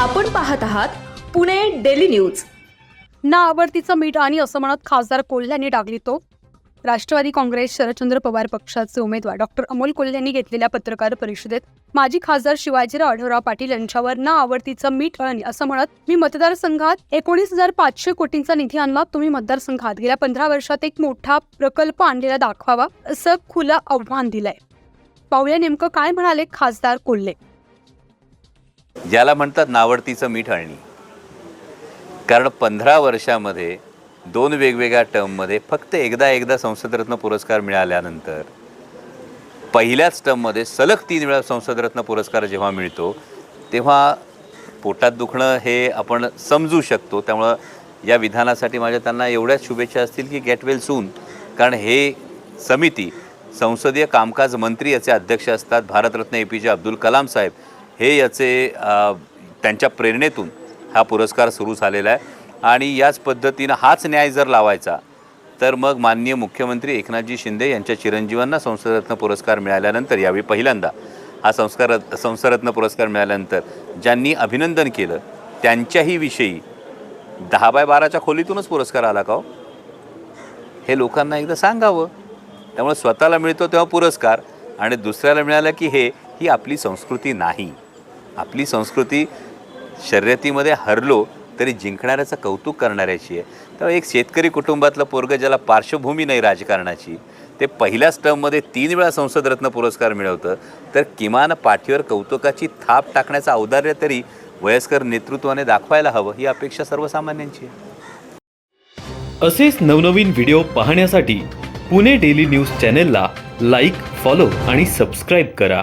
आपण पाहत आहात पुणे डेली न्यूज. ना आवडतीचं मीठ आणि असं म्हणत खासदार कोल्ह्यांनी टाकली तो राष्ट्रवादी काँग्रेस शरदचंद्र पवार पक्षाचे उमेदवार डॉक्टर अमोल कोल्ह्यांनी घेतलेल्या पत्रकार परिषदेत माजी खासदार शिवाजीराव आढळराव पाटील यांच्यावर ना आवडतीचं मीठ आणि असं म्हणत मी मतदारसंघात एकोणीस हजार पाचशे कोटींचा निधी आणला. तुम्ही मतदारसंघात गेल्या पंधरा वर्षात एक मोठा प्रकल्प आणलेला दाखवावा असं खुलं आव्हान दिलंय. पाहुया नेमकं काय म्हणाले खासदार कोल्हे. ज्याला म्हणतात नावडतीचं मीठ आणली कारण पंधरा वर्षामध्ये दोन वेगवेगळ्या टर्ममध्ये फक्त एकदा एकदा संसदरत्न पुरस्कार मिळाल्यानंतर पहिल्याच टर्ममध्ये सलग तीन वेळा संसदरत्न पुरस्कार जेव्हा मिळतो तेव्हा पोटात दुखणं हे आपण समजू शकतो. त्यामुळं या विधानासाठी माझ्या त्यांना एवढ्याच शुभेच्छा असतील की गेट वेल सून कारण हे समिती संसदीय कामकाज मंत्री याचे अध्यक्ष असतात. भारतरत्न ए पी जे अब्दुल कलाम साहेब. हे याचे त्यांच्या प्रेरणेतून हा पुरस्कार सुरू झालेला आहे. आणि याच पद्धतीनं हाच न्याय जर लावायचा तर मग माननीय मुख्यमंत्री एकनाथजी शिंदे यांच्या चिरंजीवांना संसदरत्न पुरस्कार मिळाल्यानंतर यावेळी पहिल्यांदा हा संस्कार संसदरत्न पुरस्कार मिळाल्यानंतर ज्यांनी अभिनंदन केलं त्यांच्याही विषयी दहा बाय बाराच्या खोलीतूनच पुरस्कार आला का हो? हे लोकांना एकदा सांगावं. त्यामुळे स्वतःला मिळतो तेव्हा पुरस्कार आणि दुसऱ्याला मिळालं की हे ही आपली संस्कृती नाही. आपली संस्कृती शर्यतीमध्ये हरलो तरी जिंकणाऱ्याचं कौतुक करणाऱ्याची आहे. तर एक शेतकरी कुटुंबातलं पोरगं ज्याला पार्श्वभूमी नाही राजकारणाची ते पहिल्याच टर्ममध्ये तीन वेळा संसदरत्न पुरस्कार मिळवतं तर किमान पाठीवर कौतुकाची थाप टाकण्याचं औदार्य तरी वयस्कर नेतृत्वाने दाखवायला हवं ही अपेक्षा सर्वसामान्यांची आहे. असेच नवनवीन व्हिडिओ पाहण्यासाठी पुणे डेली न्यूज चॅनेलला लाईक फॉलो आणि सबस्क्राईब करा.